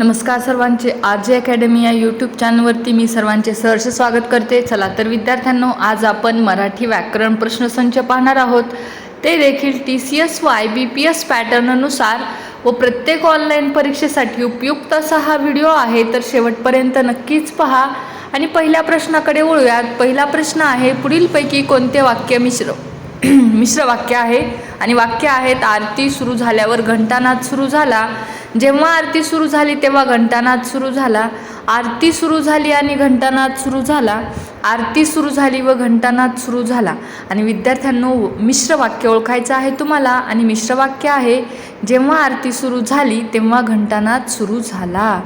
नमस्कार सर्वांचे. R J academy या यूट्यूब चॅनलवरती मी सर्वांचे सहर्ष स्वागत करते. चला तर विद्यार्थ्यांनो आज आपण मराठी व्याकरण प्रश्नसंच पाहणार आहोत. ते देखील टी सी एस व आय बी पी एस पॅटर्ननुसार व प्रत्येक ऑनलाईन परीक्षेसाठी उपयुक्त असा हा व्हिडिओ आहे. तर शेवटपर्यंत नक्कीच पहा. आणि पहिल्या प्रश्नाकडे वळूयात. पहिला प्रश्न आहे पुढीलपैकी कोणते वाक्य मिश्र मिश्र वाक्य आहे? आणि वाक्य आहेत आरती सुरू झाल्यावर घंटानाद सुरू झाला. जेव्हा आरती सुरू झाली तेव्हा घंटानाद सुरू झाला. आरती सुरू झाली आणि घंटानाद सुरू झाला. आरती सुरू झाली व घंटानाद सुरू झाला. आणि विद्यार्थ्यांनो मिश्र वाक्य ओळखायचं आहे तुम्हाला आणि मिश्र वाक्य आहे जेव्हा आरती सुरू झाली तेव्हा घंटानाद सुरू झाला.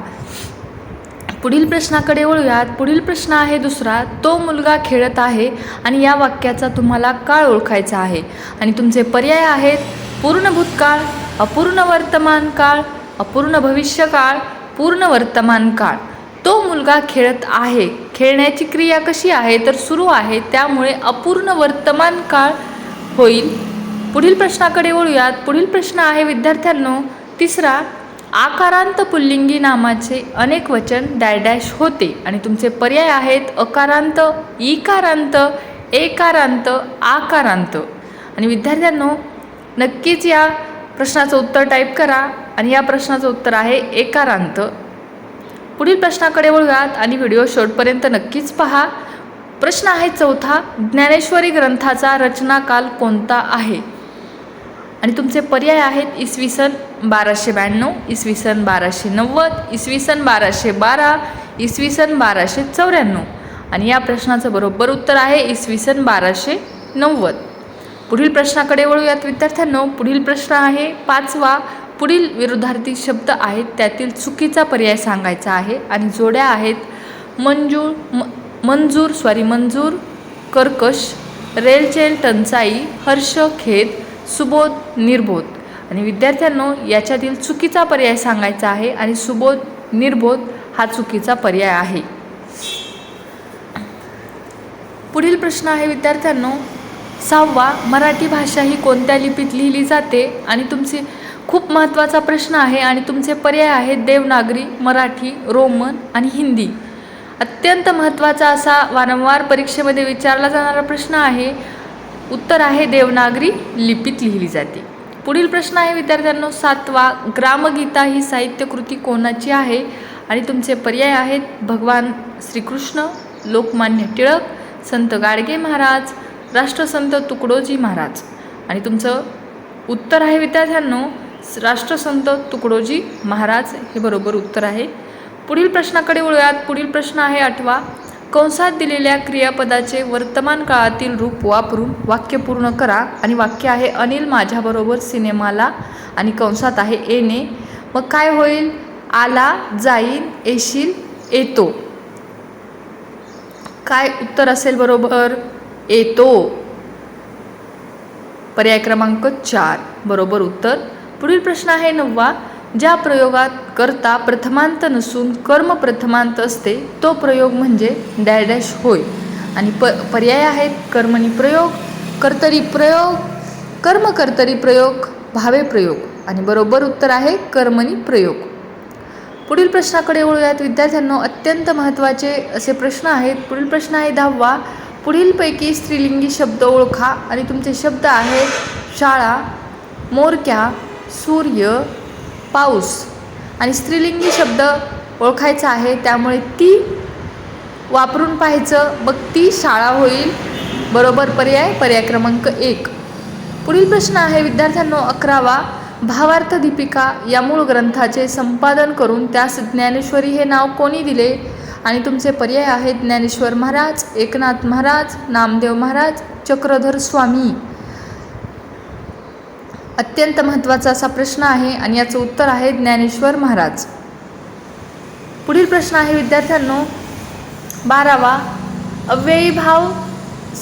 पुढील प्रश्नाकडे वळूयात. पुढील प्रश्न आहे दुसरा तो मुलगा खेळत आहे आणि या वाक्याचा तुम्हाला काळ ओळखायचा आहे. आणि तुमचे पर्याय आहेत पूर्ण भूतकाळ अपूर्ण वर्तमान काळ अपूर्ण भविष्यकाळ पूर्ण वर्तमान काळ. तो मुलगा खेळत आहे. खेळण्याची क्रिया कशी आहे तर सुरू आहे. त्यामुळे अपूर्ण वर्तमान काळ होईल. पुढील प्रश्नाकडे वळूयात. पुढील प्रश्न आहे विद्यार्थ्यांनो तिसरा आकारांत पुल्लिंगी नामाचे अनेक वचन डॅडॅश होते. आणि तुमचे पर्याय आहेत अकारांत इकारांत एकारांत आकारांत. आणि विद्यार्थ्यांनो नक्कीच या प्रश्नाचं उत्तर टाईप करा आणि या प्रश्नाचं उत्तर आहे एकारांत पुढील प्रश्नाकडे वळूयात आणि व्हिडिओ शेवटपर्यंत नक्कीच पहा. प्रश्न आहे चौथा ज्ञानेश्वरी ग्रंथाचा रचनाकाल कोणता आहे? आणि तुमचे पर्याय आहेत इसवी सन बाराशे ब्याण्णव इसवी सन बाराशे नव्वद इसवी सन बाराशे बारा इसवी सन बाराशे चौऱ्याण्णव. आणि या प्रश्नाचं बरोबर उत्तर आहे इसवी सन बाराशे नव्वद. पुढील प्रश्नाकडे वळूयात विद्यार्थ्यांनो. पुढील प्रश्न आहे पाचवा पुढील विरुद्धार्थी शब्द आहेत त्यातील चुकीचा पर्याय सांगायचा आहे. आणि जोड्या आहेत मंजूर म मंजूर सॉरी मंजूर कर्कश रेलचेल टंचाई हर्ष खेद सुबोध निर्बोध. आणि विद्यार्थ्यांनो याच्यातील चुकीचा पर्याय सांगायचा आहे आणि सुबोध निर्बोध हा चुकीचा पर्याय आहे. पुढील प्रश्न आहे विद्यार्थ्यांनो. सहावा मराठी भाषा ही कोणत्या लिपीत लिहिली जाते? आणि तुमची खूप महत्त्वाचा प्रश्न आहे आणि तुमचे पर्याय आहेत देवनागरी मराठी रोमन आणि हिंदी. अत्यंत महत्त्वाचा असा वारंवार परीक्षेमध्ये विचारला जाणारा प्रश्न आहे उत्तर आहे देवनागरी लिपीत लिहिली जाते. पुढील प्रश्न आहे विद्यार्थ्यांनो सातवा ग्रामगीता ही साहित्यकृती कोणाची आहे? आणि तुमचे पर्याय आहेत भगवान श्रीकृष्ण लोकमान्य टिळक संत गाडगे महाराज राष्ट्रसंत तुकडोजी महाराज. आणि तुमचं उत्तर आहे विद्यार्थ्यांनो राष्ट्रसंत तुकडोजी महाराज हे बरोबर उत्तर आहे. पुढील प्रश्नाकडे वळूयात. पुढील प्रश्न आहे आठवा कंसात दिलेल्या क्रियापदाचे वर्तमान काळातील रूप वापरून वाक्य पूर्ण करा. आणि वाक्य आहे अनिल माझ्याबरोबर सिनेमाला आणि कंसात आहे येणे. मग काय होईल? आला जाईल येशील येतो. काय उत्तर असेल बरोबर? येतो. पर्याय क्रमांक चार. बरोबर उत्तर. पुढील प्रश्न आहे नववा. ज्या प्रयोगात करता प्रथमांत नसून कर्म प्रथमांत असते तो प्रयोग म्हणजे डॅश डॅश होय. आणि प पर्याय आहेत कर्मणी प्रयोग कर्तरी प्रयोग कर्म कर्तरी प्रयोग भावे प्रयोग. आणि बरोबर उत्तर आहे कर्मणी प्रयोग. पुढील प्रश्नाकडे वळूयात. विद्यार्थ्यांना अत्यंत महत्त्वाचे असे प्रश्न आहेत. पुढील प्रश्न आहे दहावा. पुढीलपैकी स्त्रीलिंगी शब्द ओळखा आणि तुमचे शब्द आहेत शाळा मोरक्या सूर्य पाऊस. आणि स्त्रीलिंगी शब्द ओळखायचा आहे त्यामुळे ती वापरून पाहायचं. मग ती शाळा होईल. बरोबर पर्याय पर्याय क्रमांक एक. पुढील प्रश्न आहे विद्यार्थ्यांनो अकरावा. भावार्थ दीपिका या मूळ ग्रंथाचे संपादन करून त्यास ज्ञानेश्वरी हे नाव कोणी दिले? आणि तुमचे पर्याय आहेत ज्ञानेश्वर महाराज एकनाथ महाराज नामदेव महाराज चक्रधर स्वामी. अत्यंत महत्त्वाचा असा प्रश्न आहे आणि याचं उत्तर आहे ज्ञानेश्वर महाराज. पुढील प्रश्न आहे विद्यार्थ्यांनो बारावा अव्ययी भाव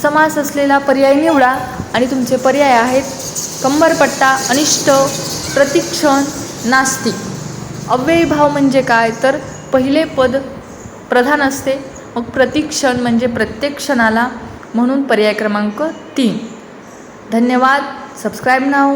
समास असलेला पर्याय निवडा आणि तुमचे पर्याय आहेत कंबरपट्टा अनिष्ट प्रतिक्षण नास्तिक. अव्ययी भाव म्हणजे काय? तर पहिले पद प्रधान असते. मग प्रतिक्षण म्हणजे प्रत्येक क्षणाला म्हणून पर्याय क्रमांक तीन. धन्यवाद. Subscribe now